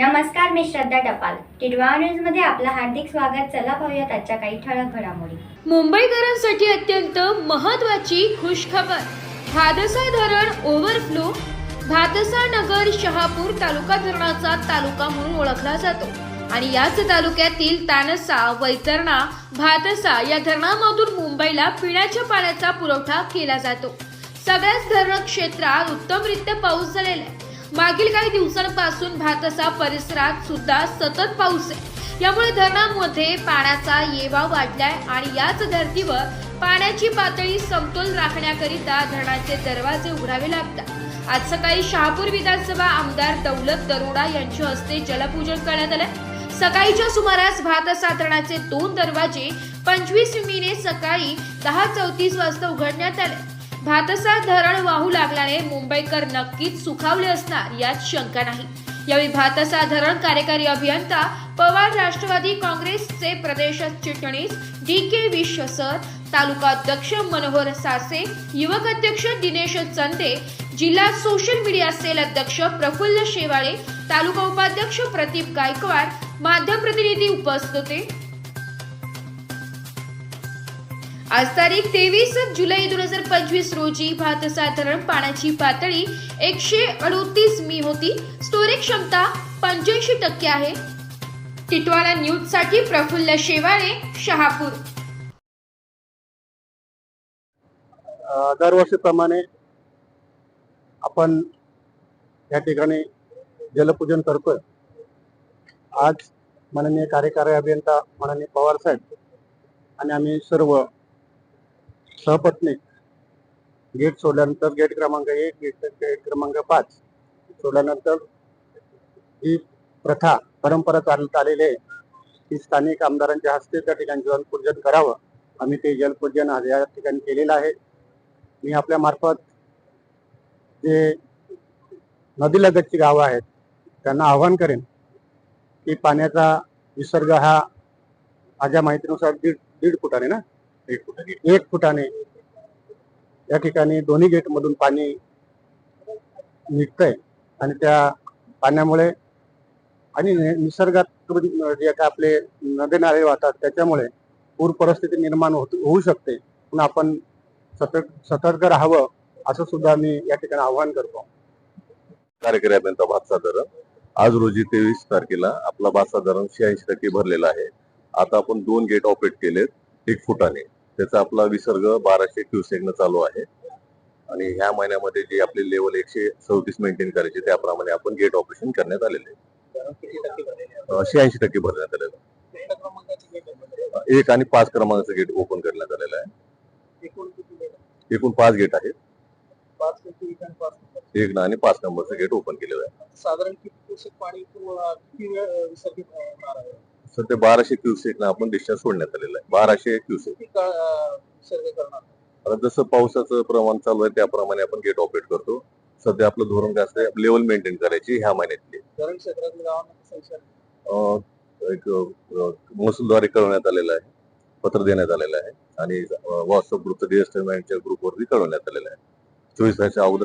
नमस्कार मी श्रद्धा टपाल. टिडवा न्यूजमध्ये आपलं हार्दिक स्वागत. चला पाहूयात आजच्या काही ठळक घडामोडी. मुंबईकरांसाठी अत्यंत महत्वाची खुशखबर. भादसा धरण ओव्हरफ्लो. भादसा नगर शहापूर तालुका धरणाचा तालुका म्हणून ओळखला जातो. आणि याच तालुक्यातील तानसा वैतरणा भातसा या धरणामधून मुंबईला पिण्याच्या पाण्याचा पुरवठा केला जातो. सगळ्याच धरण क्षेत्रात उत्तमरित्या पाऊस झालेला आहे. मागील काही दिवसांपासून भातसा परिसरात सुद्धा सतत पाऊस आहे. यामुळे धरणामध्ये पाण्याचा येवा वाढलाय आणि याच धर्तीवर पाण्याची पातळी समतोल राखण्याकरिता धरणाचे दरवाजे उघडावे लागतात. आज सकाळी शहापूर विधानसभा आमदार दौलत दरोडा यांच्या हस्ते जलपूजन करण्यात आलं सकाळीच्या सुमारास भातसा धरणाचे दोन दरवाजे पंचवीस मीने सकाळी दहा चौतीस वाजता उघडण्यात आले. भातसा धरण वाहू लागल्याने मुंबईकर नक्कीच सुखावले असणार यात शंका नाही. यावेळी भातसा धरण कार्यकारी अभियंता पवार राष्ट्रवादी काँग्रेसचे प्रदेश चिटणीस डी के विश्वसर तालुका अध्यक्ष मनोहर सासे युवक अध्यक्ष दिनेश चंदे जिल्हा सोशल मीडिया सेल अध्यक्ष प्रफुल्ल शेवाळे तालुका उपाध्यक्ष प्रदीप गायकवाड माध्यम प्रतिनिधी उपस्थित होते. आज तारीख तेवीस जुलै दोन हजार पंचवीस रोजी भात साधारण पाण्याची पातळी एकशे अडोतीस मी होती. स्टोरेज क्षमता पंच्याऐंशी टक्के आहे. टिटवाळा न्यूजसाठी प्रफुल्ल शेवाळे शहापूर. दरवर्षीप्रमाणे आपण या ठिकाणी जलपूजन करतोय. आज माननीय कार्यकारी अभियंता माननीय पवार साहेब आणि आम्ही सर्व सहपत्नी. गेट सोडल्यानंतर गेट क्रमांक एक गेट गेट क्रमांक पाच. सोडल्यानंतर ही प्रथा परंपरा चालत आलेली आहे. ती स्थानिक आमदारांच्या हस्ते त्या ठिकाणी जलपूजन करावं. आम्ही ते जलपूजन आज या ठिकाणी केलेलं आहे. मी आपल्या मार्फत जे नदीलगतची गावं आहेत त्यांना आव्हान करेन की पाण्याचा विसर्ग हा माझ्या माहितीनुसार दीड दीड फुटाने ना? एक फुटाने एक फुटाने या ठिकाणी दोन्ही गेटमधून पाणी निघतंय. आणि त्या पाण्यामुळे आणि निसर्गात जे काय आपले नदे नाळे वाहतात त्याच्यामुळे पूर परिस्थिती निर्माण होत होऊ शकते. पण आपण सतर्क सतर्क राहावं असं सुद्धा मी या ठिकाणी आवाहन करतो. कार्यकारी अभियंता भातसा धरण आज रोजी तेवीस तारखेला आपला भातसा धरण शहाऐंशी टक्के भरलेला आहे. आता आपण दोन गेट ऑपरेट केलेत एक फुटाने. त्याचा आपला विसर्ग बाराशे क्युसेकनं चालू आहे. आणि ह्या महिन्यामध्ये जे आपले लेवल एकशे सव्वीस मेंटेन करायचे त्याप्रमाणे आपण गेट ऑपरेशन करण्यात आलेले शहाऐंशी टक्के भरण्यात आलेलं आहे. एक आणि पाच क्रमांकाचं गेट ओपन करण्यात आलेलं आहे. एकूण पाच गेट आहेत. एक आणि पाच नंबरचं गेट ओपन केलेलं आहे. साधारण किती पाणी किती वेळ विसर्जित सध्या बाराशे क्युसेक आपण डिस्चार्ज सोडण्यात आलेलं आहे. बाराशे क्युसेक. करणार? आता जसं पावसाचं प्रमाण चालू आहे त्याप्रमाणे आपण गेट ऑपरेट करतो. सध्या आपलं धोरण काय असतं लेवल मेंटेन करायची ह्या महिन्यातली. धरण क्षेत्रातील गावांना एक महसूलद्वारे कळवण्यात आलेलं आहे पत्र देण्यात आलेलं आहे आणि व्हॉट्सअप बँकच्या ग्रुपवरती कळवण्यात आलेलं आहे. चोवीस तारखेच्या अगोदर